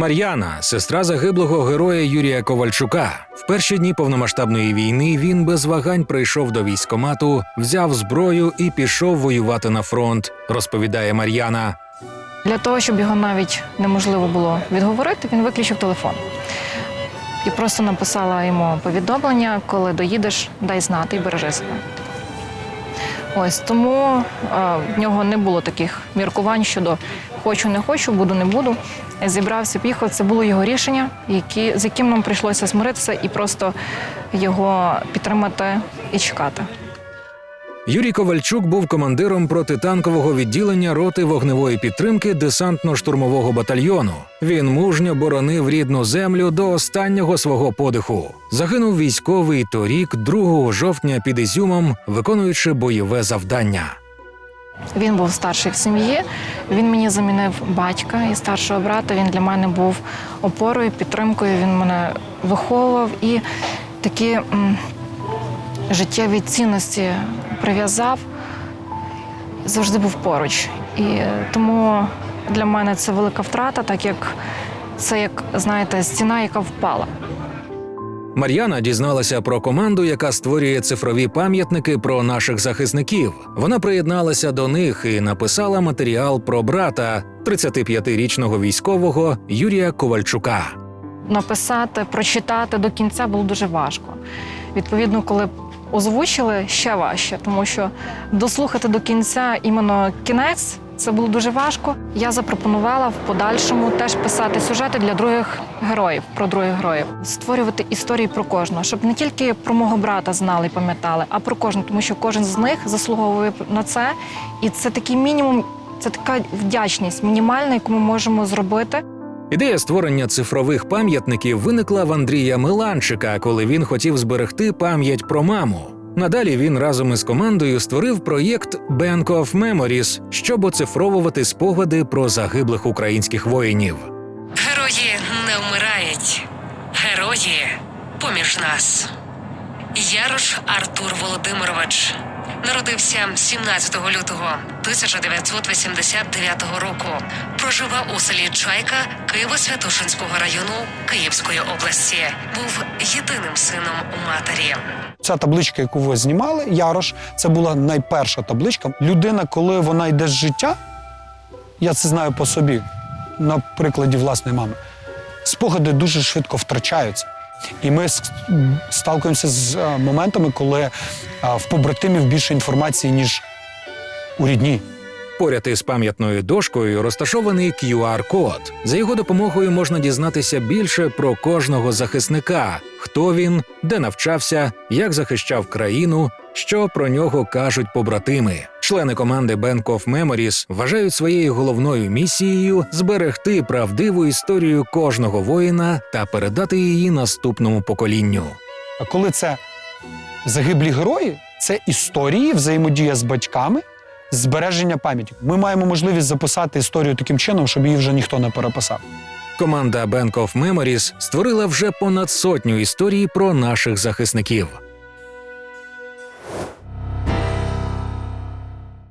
Мар'яна, сестра загиблого героя Юрія Ковальчука. В перші дні повномасштабної війни він без вагань прийшов до військомату, взяв зброю і пішов воювати на фронт, розповідає Мар'яна. Для того, щоб його навіть неможливо було відговорити, він виключив телефон. І просто написала йому повідомлення, коли доїдеш, дай знати і бережи себе. Ось тому е, в нього не було таких міркувань щодо хочу, не хочу, буду, не буду. Зібрався, поїхав. Це було його рішення, які, з яким нам прийшлося змиритися і просто його підтримати і чекати. Юрій Ковальчук був командиром протитанкового відділення роти вогневої підтримки десантно-штурмового батальйону. Він мужньо боронив рідну землю до останнього свого подиху. Загинув військовий торік, 2 жовтня під Ізюмом, виконуючи бойове завдання. Він був старший в сім'ї. Він мені замінив батька і старшого брата. Він для мене був опорою, підтримкою. Він мене виховував і такі життєві цінності прив'язав. Завжди був поруч. І тому для мене це велика втрата, так як це як знаєте, стіна, яка впала. Мар'яна дізналася про команду, яка створює цифрові пам'ятники про наших захисників. Вона приєдналася до них і написала матеріал про брата 35-річного військового Юрія Ковальчука. написати, прочитати до кінця було дуже важко. Відповідно, коли озвучили, ще важче, тому що дослухати до кінця іменно кінець. Це було дуже важко. Я запропонувала в подальшому теж писати сюжети для других героїв, про других героїв, створювати історії про кожного, щоб не тільки про мого брата знали і пам'ятали, а про кожного, тому що кожен з них заслуговує на це. І це такий мінімум, це така вдячність мінімальна, яку ми можемо зробити. Ідея створення цифрових пам'ятників виникла в Андрія Миланчика, коли він хотів зберегти пам'ять про маму. Надалі він разом із командою створив проєкт Bank of Memories, щоб оцифровувати спогади про загиблих українських воїнів. Герої не вмирають. Герої поміж нас. Ярош Артур Володимирович народився 17 лютого 1989 року. Проживав у селі Чайка Києво-Святошинського району Київської області. Був єдиним сином у матері. Ця табличка, яку ви знімали, Ярош, це була найперша табличка. Людина, коли вона йде з життя, я це знаю по собі, на прикладі власної мами, спогади дуже швидко втрачаються. І ми сталкуємося з е, моментами, коли е, в побратимів більше інформації, ніж у рідні. Поряд із пам'ятною дошкою розташований QR-код. За його допомогою можна дізнатися більше про кожного захисника, хто він, де навчався, як захищав країну, що про нього кажуть побратими. Члени команди Bank of Memories вважають своєю головною місією зберегти правдиву історію кожного воїна та передати її наступному поколінню. А коли це загиблі герої, це історії, взаємодія з батьками, збереження пам'яті. Ми маємо можливість записати історію таким чином, щоб її вже ніхто не переписав. Команда Bank of Memories створила вже понад сотню історій про наших захисників.